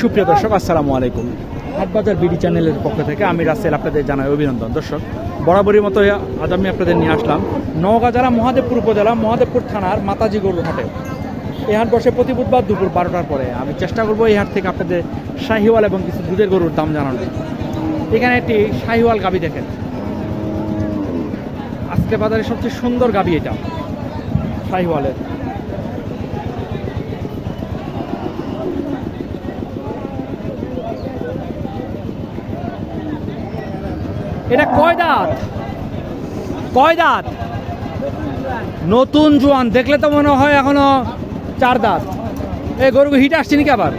সুপ্রিয় দর্শক, আসসালামু আলাইকুম। হাটবাজার বিডি চ্যানেলের পক্ষ থেকে আমি রাসেল আপনাদের জানাই অভিনন্দন। দর্শক, বরাবরই মতো আজ আমি আপনাদের নিয়ে আসলাম নওগাঁ জেলা, মহাদেবপুর উপজেলা, মহাদেবপুর থানার মাতাজি গরুর হাটে। এই হাট বসে প্রতি বুধবার দুপুর বারোটার পরে। আমি চেষ্টা করব এই হাট থেকে আপনাদের শাহিওয়াল এবং কিছু দুধের গরুর দাম জানানো এখানে একটি শাহিওয়াল গাবি দেখেন। আজকে বাজারে সবচেয়ে সুন্দর গাবি এটা, শাহিওয়ালের। এটা কয় দাঁত? কয় দাঁত? নতুন জোয়ান, দেখলে তো মনে হয় এখনও চার দাঁত। এই গরু হিট আসছে নাকি আবার?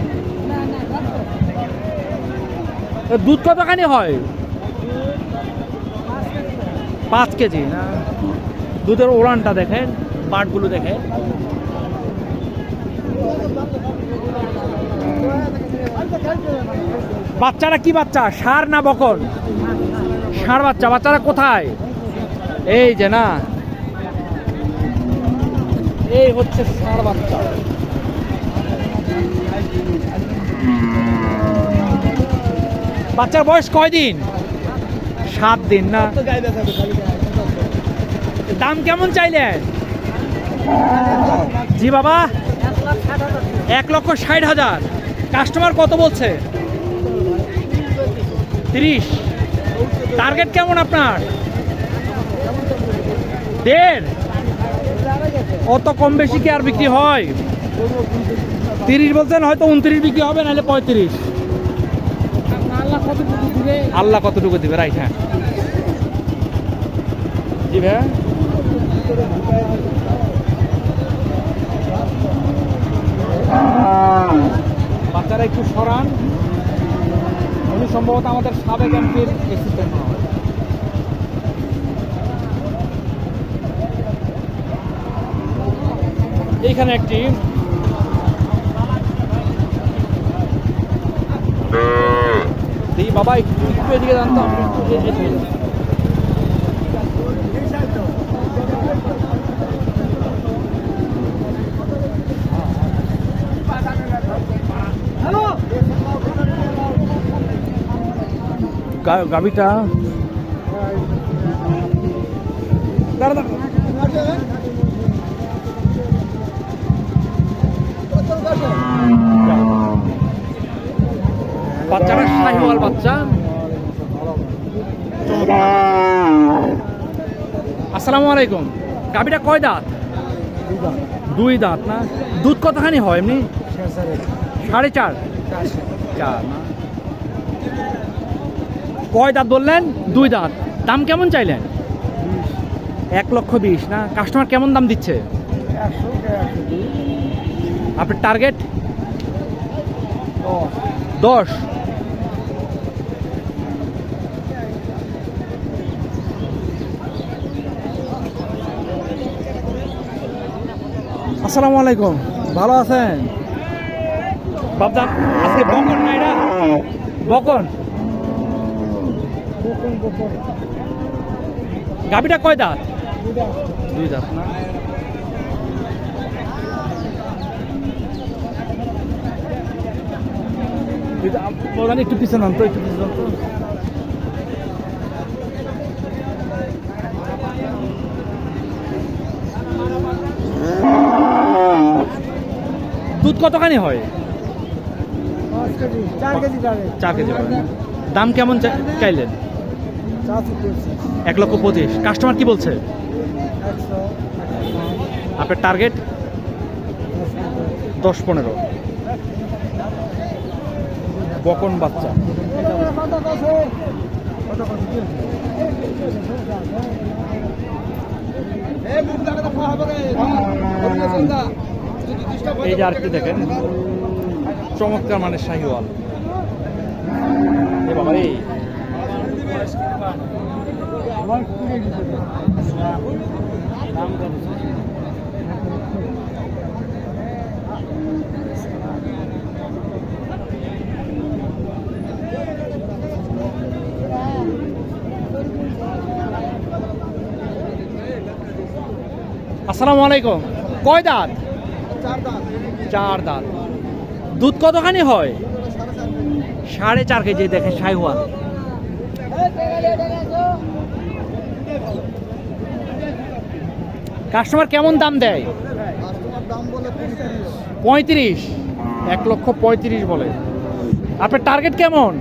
দুধ কতখানি হয়? পাঁচ কেজি দুধের ওড়ানটা দেখেন, পাটগুলো দেখে বাচ্চারা কি বাচ্চা, সার না বকন ষাঁড় বাচ্চা, বাচ্চারা কোথায়? এই যে না। এই হচ্ছে ষাঁড় বাচ্চা। বাচ্চার বয়স কয় দিন সাত দিন না? দাম কেমন চাইলেন জি বাবা। এক লক্ষ ষাট হাজার। কাস্টমার কত বলছে? তিরিশ। টার্গেট কেমন আপনার? দেড়? অত কম বেশি কি আর বিক্রি হয়? তিরিশ বলছেন, হয়তো উনত্রিশ বিক্রি হবে, নাহলে পঁয়ত্রিশ। আল্লাহ কতটুকু দিবে? রাইট হ্যাঁ। জি ভাইয়া। বাচ্চারা একটু সরান। উনি সম্ভবত আমাদের সাবেক এমপির অ্যাসিস্ট্যান্ট মনে হয় এইখানে একটি বাবা একটু একটু এদিকে জানতাম একটু এদিকে যান। গা- গাবিটা। দাঁড়া দাঁড়া শাহিওয়াল বাচ্চা। আসসালামু আলাইকুম। গাবিটা কয় দাঁত? দুই দাঁত না? দুধ কতখানি হয় এমনি? সাড়ে চার। চার না? কয় দাঁত বললেন? দুই দাঁত। দাম কেমন চাইলেন? এক লক্ষ বিশ না? কাস্টমার কেমন দাম দিচ্ছে? আপনার টার্গেট? দশ। আসসালামু আলাইকুম। ভালো আছেন? বাবদা আজকে বকন না এটা? বকন? গাবিটা কয় দাঁত? দুই দাঁত। না প্রধান একটু পিছনে আনতো একটু পিছনে আনতো। দুধ কতখানি হয়? চার কেজি? দাম কেমন চাইলেন? এক লক্ষ পঁচিশ। কাস্টমার কি বলছে? আপনার টার্গেট দশ পনেরো। বকন বাচ্চা। এই যে আরেকটি দেখেন। চমৎকার মানে শাহিওয়াল। বাবা এই আসসালামু আলাইকুম। কয় দাঁত? চার দাঁত। দুধ কতখানি হয়? সাড়ে চার কেজি দেখেন সাইওয়াল। কাস্টমার কেমন দাম দেয়? কাস্টমার দাম বলে পঁয়ত্রিশ। এক লক্ষ পঁয়ত্রিশ বলে। আপনার টার্গেট কেমন?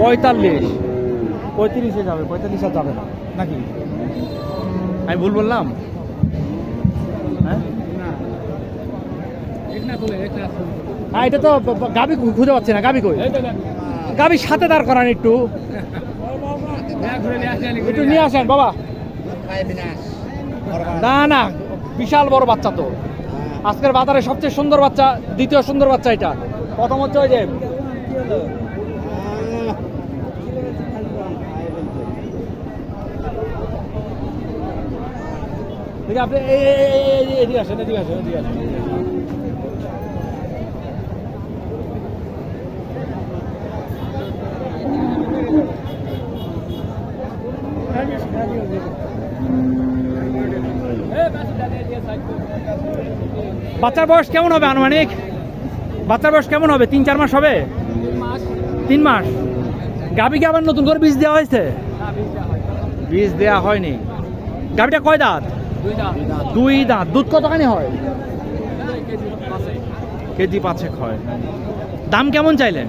পঁয়তাল্লিশ। পঁয়ত্রিশে যাবে পঁয়তাল্লিশে যাবে না। নাকি? আমি ভুল বললাম? হ্যাঁ? হ্যাঁ এটা তো গাবি খুঁজে পাচ্ছি না। গাবি কই? গাবির সাথে দাঁড় করান একটু একটু নিয়ে আসেন বাবা না না বিশাল বড় বাচ্চা তো আজকের বাজারে সবচেয়ে সুন্দর বাচ্চা দ্বিতীয় সুন্দর বাচ্চা এটা প্রথম হচ্ছে ওই যে আপনি এদিকে আসেন এদিকে আসেন এদিকে আসেন বাচ্চার বয়স কেমন হবে আনুমানিক? বাচ্চার বয়স কেমন হবে? তিন, চার মাস হবে? তিন মাস। গাবিকে আবার নতুন করে বীজ দেওয়া হয়েছে? বীজ দেওয়া হয়নি। গাবিটা কয় দাঁত? দুই দাঁত। দুধ কতখানি হয়? কেজি পাঁচেক হয়। দাম কেমন চাইলেন?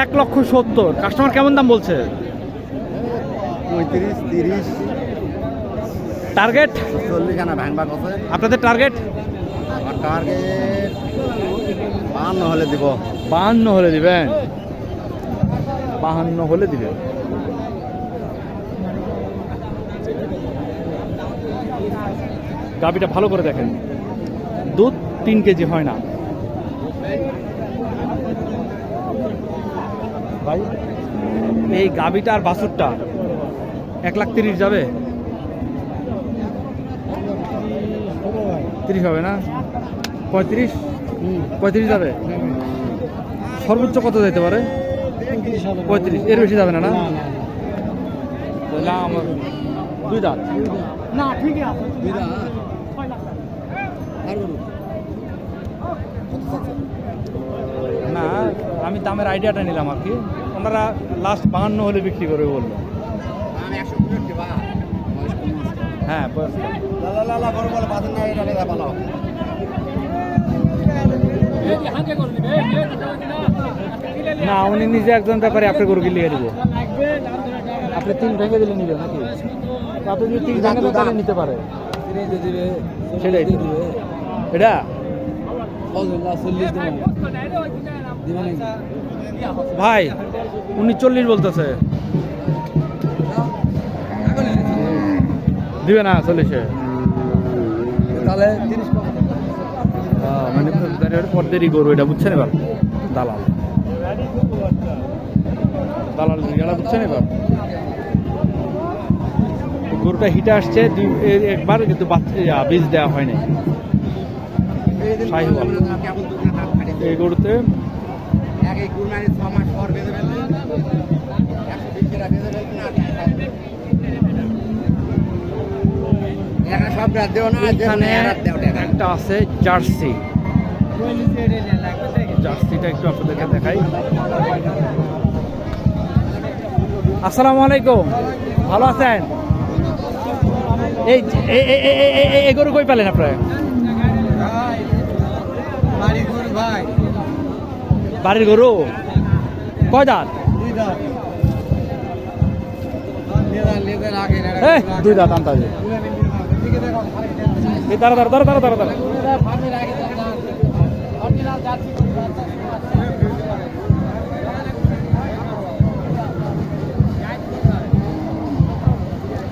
এক লক্ষ সত্তর। কাস্টমার কেমন দাম বলছে? পঁয়ত্রিশ তিরিশ। টার্গেট চল্লিশ ভাঙবা কছে আপনাদের টার্গেট আমার টার্গেট বাহান্ন হলে দিব। বাহান্ন হলে দিবেন? বাহান্ন হলে দিবেন। গাবিটা ভালো করে দেখেন। দুধ তিন কেজি হয় না। ভাই। এই গাবিটা আর বাছুরটা এক লাখ তিরিশ যাবে? তিরিশ হবে না? পঁয়ত্রিশ? পঁয়ত্রিশ যাবে? সর্বোচ্চ কত যেতে পারে? পঁয়ত্রিশ এর বেশি যাবে না না? না আমার দুই দাঁত। না ঠিক আছে। না আমি দামের আইডিয়াটা নিলাম আর কি। ওনারা লাস্ট বাহান্ন হলে বিক্রি করবে বলল হ্যাঁ না উনি নিজে একজন ব্যাপারে আপনার গরুকে লিখে দিব আপনি তিন ভেঙে দিলে নিবে নাকি? আপনি যদি তিন ভেঙে দেন তাহলে নিতে পারে। সেটাই। এটা? ভাই উনি চল্লিশ বলতেছে। দিবে না চল্লিশে। তাহলে মানে পর্দেরই গরু এটা বুঝছেন এবার? দালাল। বুঝছেন এবার? গরুটা হিটে আসছে একবার কিন্তু বাচ্চা বীজ দেওয়া হয়নি। এই গরুতে এক ছ মাস পর বেঁধে ফেললে? একশো বিশ টাকা বেঁধে ফেলতে না? এরা সব রাত দেও না এখানে রাত দেও টাকা একটা আছে জার্সি। জার্সিটা একটু আপনাদেরকে দেখাই। আসসালামু আলাইকুম। ভালো আছেন? এই এ- এ- এ- এ- এ- এই গরু কই পেলেন আপনারা? ভাই। বাড়ির গরু? কয় দাঁত? দুই দাঁত। আন্তাজে এই দাঁড়া দাঁড়া দাঁড়া দাঁড়া দাঁড়া। দাঁড়া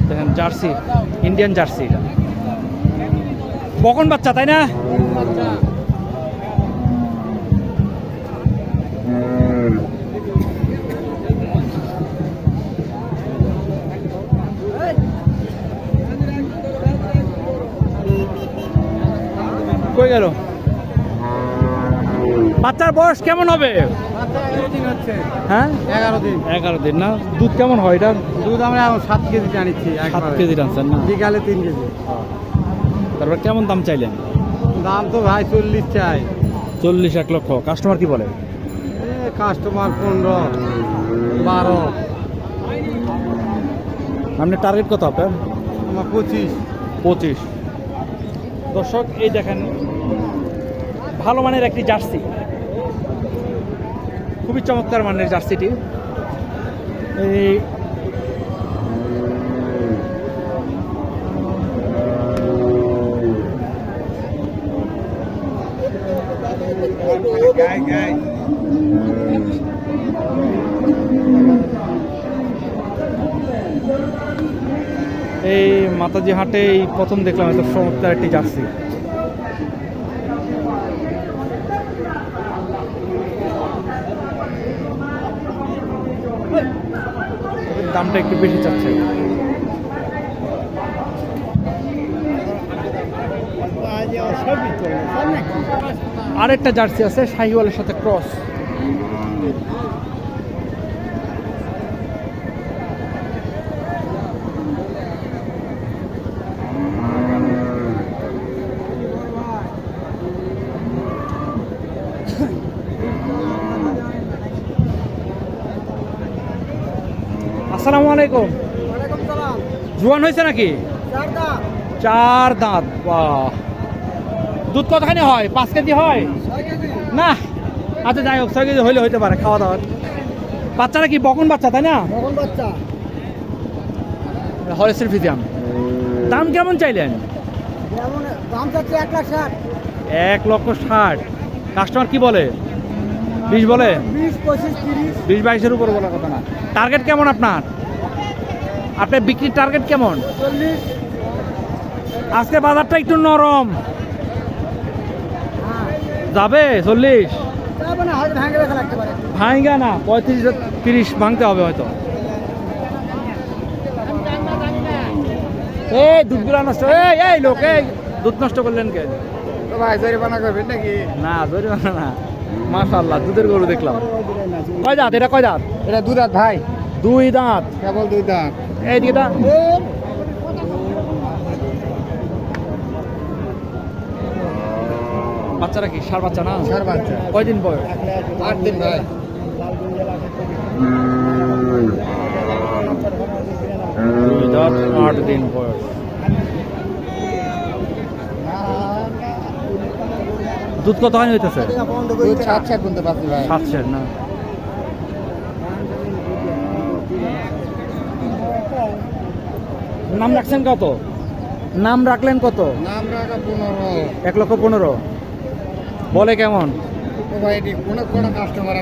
দেখেন জার্সি ইন্ডিয়ান জার্সি। এটা বকন বাচ্চা তাই না? কই গেল? বাচ্চার বয়স কেমন হবে? হ্যাঁ? এগারো দিন। এগারো দিন না? দুধ কেমন হয় এটা দুধ আমরা এখন সাত কেজি জানিচ্ছি সাত কেজি আনছেন না? বিকালে তিন কেজি। তারপর কেমন দাম চাইলেন? দাম তো ভাই চল্লিশ চাই। চল্লিশ এক লক্ষ। কাস্টমার কি বলে? কাস্টমার পনেরো বারো। আপনি টার্গেট কত আপনার? আমার পঁচিশ। পঁচিশ। দর্শক এই দেখেন ভালো মানের একটি জার্সি। খুবই চমৎকার মানের জার্সিটি। এই গাই গাই এই মাতাজি হাটে এই প্রথম দেখলাম, এত চমৎকার একটি জার্সি। দামটা একটু বেশি চাচ্ছে। আরেকটা জার্সি আছে শাহিওয়ালের সাথে ক্রস আসসালামু আলাইকুম। জোয়ান হয়েছে নাকি? চার দাঁত। বাহ। দুধ কতখানি হয়? পাঁচ কেজি হয়? না। আচ্ছা যাই হোক ছয় কেজি হইলে হইতে পারে খাওয়া দাওয়ার। বাচ্চারা কি বকন বাচ্চা তাই না? হরেসের ফিজিয়াম। দাম কেমন চাইলেন? এক লক্ষ ষাট। কাস্টমার কি বলে? বিশ বলে? বিশ বাইশের উপর বলার কথা না। টার্গেট কেমন আপনার? আপনার বিক্রির টার্গেট কেমন? আজকে বাজারটা একটু নরম। যাবে চল্লিশ? ভাঙ্গা না পঁয়ত্রিশ তিরিশ ভাঙতে হবে হয়তো। এই দুধগুলা নষ্ট এই এই লোক এই দুধ নষ্ট করলেন কে? তো ভাই জরিমানা করবেন নাকি? না জরিমানা না। মাশাল্লাহ দুধের গরু দেখলাম। কয় দাঁত? এটা কয় দাঁত? এটা দু দাঁত ভাই। দুই দাঁত। কেবল দুই দাঁত। এইদিকে দাঁত। বাচ্চারা কি? সার বাচ্চা না? চার বাচ্চা। কয়দিন বয়স? আট দিন ভাই। আট দিন বয়স। দুধ কতখানি হইতেছে? দুধ সাত সাত গুনতে পারছি ভাই। সাতশের না? নাম রাখছেন কত? নাম রাখলেন কত? নাম রাখা পনেরো। এক লক্ষ পনেরো। বলে কেমন? কাস্টমার।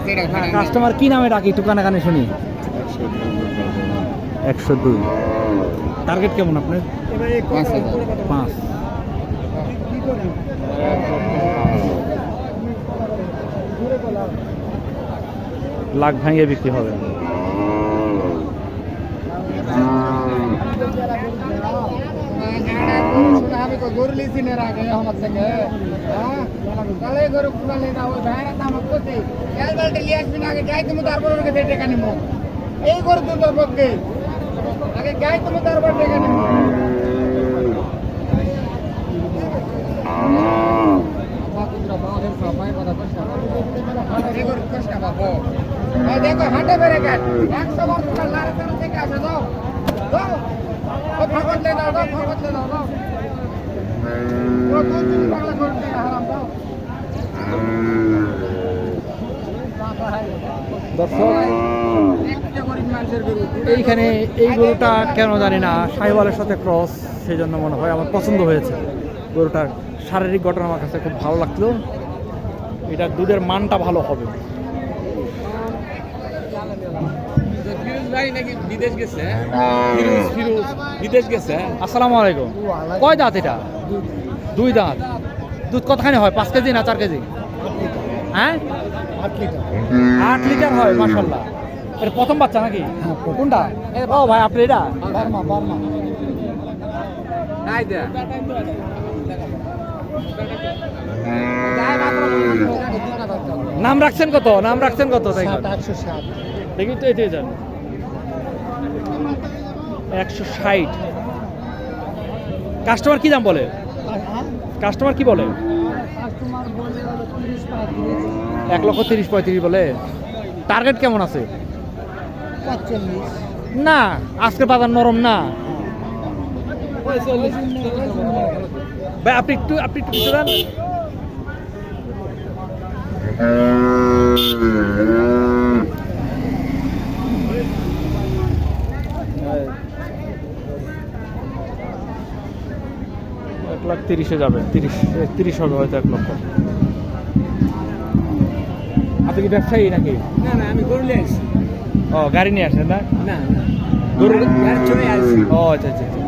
কাস্টমার কি নামে ডাকি? একটু কানে কানে শুনি। একশো দুই। টার্গেট কেমন আপনার? পাঁচ পাঁচ। লাখ ভাঙিয়ে বিক্রি হবে আমি তো গরু লিছি না রাখে আমার থেকে হ্যাঁ? তাহলে গরু কুড়ালে না ওই ভাইরা দাম করতে। এক বালতি লিয়ে আসবি না, আগে যাই তুমি তারপর ওকে দিয়ে টাকা নিবো এই গরু তো তোর পক্ষে। আগে যাই তুমি তারপর টাকা নিবো দেখো, হাটে বেড়ে গেল। একশো লারে তারা থেকে আসে দাও দাও ও ফাঁকতলে দাও দাও ফাঁকতলে দাও দাও দাও এইখানে এই গরুটা কেন জানি না, সাহিওয়ালের সাথে ক্রস সেই জন্য মনে হয় আমার পছন্দ হয়েছে। গরুটার শারীরিক গঠন আমার কাছে খুব ভালো লাগল। এটা দুধের মানটা ভালো হবে ফিরোজ ভাই নাকি বিদেশ গেছে? ফিরোজ ফিরোজ বিদেশ গেছে? আসসালামু আলাইকুম। কয় দাঁত এটা? দুই দাঁত। দুধ কতখানি হয়? পাঁচ কেজি না চার কেজি? হ্যাঁ? আট লিটার। আট লিটার হয় মাসাল্লাহ এটা প্রথম বাচ্চা নাকি? কোনটা? ও ভাই আপনি এটা? Burma Burma. নাম রাখছেন কত? নাম রাখছেন কত? তাই দেখি। তো এটাই যান একশো ষাট। কাস্টমার কি দাম বলে? কাস্টমার কি বলে? এক লক্ষ তিরিশ পঁয়ত্রিশ বলে। টার্গেট কেমন আছে? না আজকের বাজার নরম না। ভাই আপনি একটু আপনি একটু পিছনে যান। তিরিশে যাবে তিরিশ তিরিশ হবে হয়তো এক লক্ষ। আপনি কি ব্যবসায়ী নাকি? না না আমি গরু নিয়ে আসছি। ও গাড়ি নিয়ে আসেন না? না গরু গাড়ি চলে আসছি। ও আচ্ছা আচ্ছা আচ্ছা।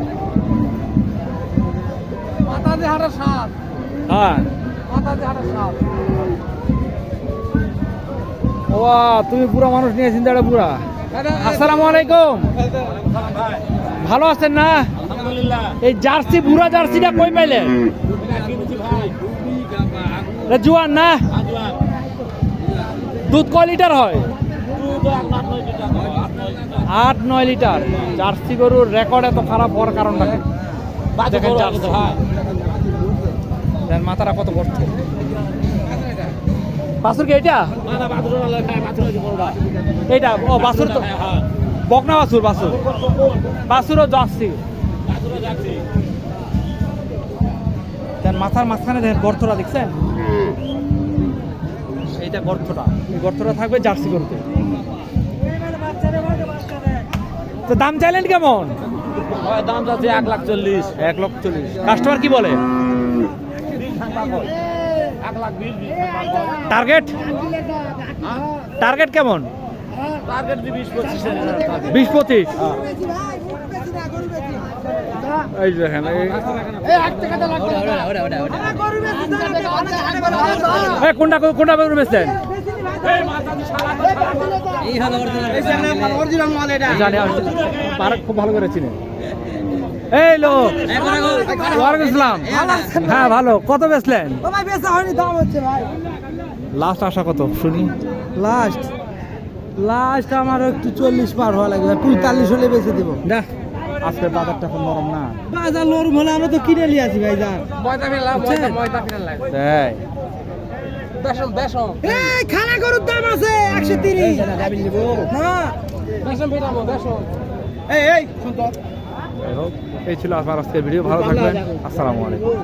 মাথা দিয়ে হারা সাপ। হ্যাঁ। মাথা দিয়ে হারা সাপ। ও তুমি বুড়া মানুষ নিয়ে চিন্তাটা বুড়া। আসসালামু আলাইকুম। ভালো আছেন না? এই জার্সি বুড়া জার্সিটা কই পাইলে? জুয়ান না? দুধ কয় লিটার হয়? আট নয় লিটার। জার্সি গরুর রেকর্ড এত খারাপ হওয়ার কারণটা কি? দেখেন জার্সি। দেখেন মাথাটা কত গর্ত বাসুর কি এটা এইটা ও বাসুর তো বকনা বাসুর বাসুর বাসুরও জার্সি। দেন মাথার মাঝখানে দেখেন গর্তটা দেখছেন? এইটা গর্তটা। এই গর্তটা থাকবে জার্সি করতে তো দাম চাইলেন কেমন? দাম যাচ্ছে এক লাখ চল্লিশ। এক লক্ষ চল্লিশ। কাস্টমার কি বলে? লাখ বিশ টার্গেট? টার্গেট কেমন? টার্গেট বিশ পঁচিশ বিশ পঁচিশ। এই দেখেন এই- এই কোনটা কোনটা পার্ক খুব ভালো করে চিনি। এই ওয়ালাইকুম আসসালাম। হ্যাঁ ভালো। কত বেচলেন? ভাই হয়নি দাম হচ্ছে ভাই। লাস্ট আশা কত? শুনি। লাস্ট লাস্ট আমার একটু চল্লিশ পার হওয়া লাগবে। পঁয়তাল্লিশ হলে বেঁচে দেবো। না। আজকের বাজারটা এখন নরম না। বাজার নরম হলে আমরা তো কিনে নিয়ে আসি ভাই যান তাই। দেশম দেশম এই খানা গরুর দাম আছে একশো নিব। হ্যাঁ বেসম ফেলাবো বেসম এই এই শুন তো। হোক, এই ছিল আমার আজকের ভিডিও। ভালো থাকবেন। আসসালামু আলাইকুম।